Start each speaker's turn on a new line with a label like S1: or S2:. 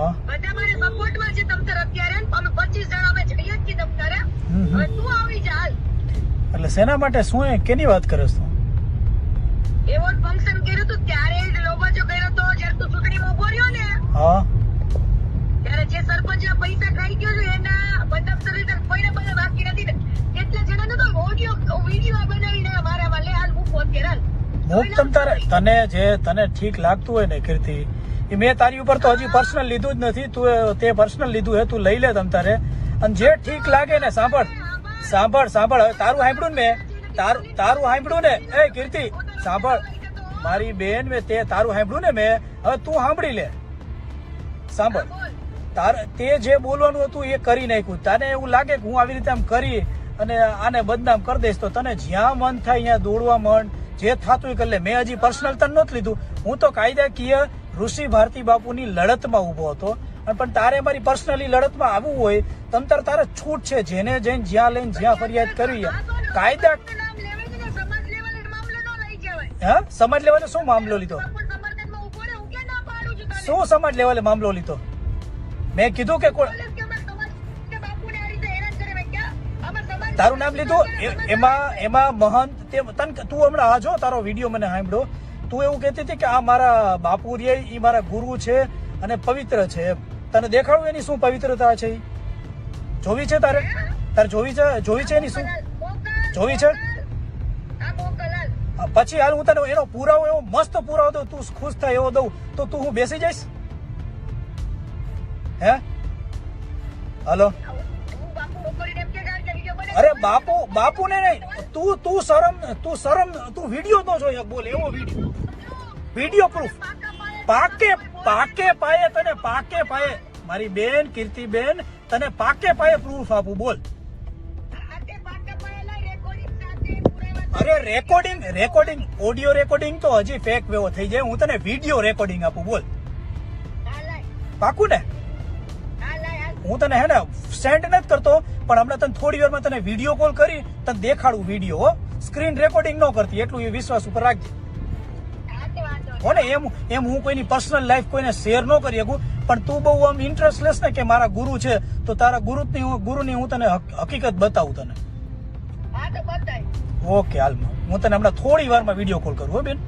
S1: હા.
S2: બધા મારે સપોર્ટમાં છે તમ અત્યારે અમે પચીસ જણા અમે જઈએ છીએ તમ તારે.
S1: હમ હમ.
S2: હવે તું આવી જા હાલ.
S1: એટલે સેના માટે શું એ કેની વાત કરે તું?
S2: ફંક્શન કર્યું ત્યારે જ લોબાજો કર્યો તો જ્યારે તું ચૂંટણીમાં ઊભો રહ્યો ને
S1: હા.
S2: ત્યારે જે સરપંચ પૈસા ખાઈ ગયો છે એના બધા સર્વિસ કોઈને બધા બાકી નથી ને. કેટલા જણાને તો ઓડિયો વીડિયો બનાવીને મારામાં લે હાલ
S1: હું તમ તારે તને જે તને ઠીક લાગતું હોય ને કીર્તિ મેં તારી ઉપર તો હજી પર્સનલ લીધું જ નથી. તું તે પર્સનલ લીધું હે, તું લઈ લે તમ તારે. અને જે ઠીક લાગે ને, સાંભળ. સાંભળ સાંભળ. હવે તારું સાંભળ્યું ને મેં. તારું તારું સાંભળ્યું ને. એ કીર્તિ, સાંભળ. મારી બેન મેં તે, તારું સાંભળ્યું ને મેં. હવે તું સાંભળી લે. સાંભળ. તાર, તે જે બોલવાનું હતું એ કરી નાખ્યું. તને એવું લાગે કે હું આવી રીતે આમ કરી અને આને બદનામ કરી દઈશ તો તને જ્યાં મન થાય ત્યાં દોડવા મન. જે થતું એ કરી લે. મેં હજી પર્સનલ તને નહોતું લીધું. હું તો કાયદાકીય ઋષિ ભારતી બાપુની લડતમાં ઊભો હતો. પણ તારે મારી પર્સનલી લડતમાં આવવું હોય તંતર તારે છૂટ છે. જેને જઈને જ્યાં લઈને જ્યાં ફરિયાદ કરવી. કાયદા હા? સમાજ લેવલે શું મામલો લીધો? શું સમાજ લેવલે મામલો લીધો? મેં કીધું કે કોઈ
S2: બોલે કે અમારા સમાજ કે બાપુને આ રીતે હેરાન કરે મેં ક્યાં અમારા સમાજ
S1: તારું નામ લીધું? એમાં એમાં મહંત તે તું હમણાં આ જો, તારો વીડિયો મને સાંભળ્યો તું એવું કહેતી હતી કે આ મારા બાપુ રે એ મારા ગુરુ છે અને પવિત્ર છે. તને દેખાડું એની શું પવિત્રતા છે? જોવી છે તારે? તારે જોવી છે? જોવી છે એની શું? જોવી છે? પછી હાલ હું તને એનો પુરાવો, એવો મસ્ત પુરાવો દઉં, તું ખુશ થાય એવો દઉં. તો તું હું બેસી જઈશ? હે? હલો? અરે બાપુ બાપુ ને નહીં. તું તું શરમ તું શરમ, તું વીડિયો તો જોઈએ બોલ, એવો વીડિયો વીડિયો પ્રૂફ પાકે પાકે પાયે તને, પાકે પાયે. મારી બેન, કીર્તિબેન, તને પાકે પાયે પ્રૂફ આપું, બોલ. અરે રેકોર્ડિંગ રેકોર્ડિંગ ઓડિયો રેકોર્ડિંગ તો હજી ફેક વેવો થઈ જાય. હું તને વીડિયો રેકોર્ડિંગ આપું, બોલ. પાકું ને હું તને હે ને સેન્ડ નથી કરતો પણ હમણાં તને થોડી વારમાં તને વીડિયો કોલ કરી તને દેખાડું વીડિયો હો. સ્ક્રીન રેકોર્ડિંગ ન કરતી એટલું એ વિશ્વાસ ઉપર રાખજે.
S2: હા
S1: ને એમ એમ હું કોઈની પર્સનલ લાઈફ કોઈને શેર ન કરી શકું પણ તું બહુ આમ ઇન્ટરેસ્ટ લેસ ને કે મારા ગુરુ છે તો તારા ગુરુની ગુરુ ગુરુની હું તને હકીકત બતાવું તને. ઓકે હાલ હું તને હમણાં થોડી વારમાં વીડિયો કોલ કરું હો બેન.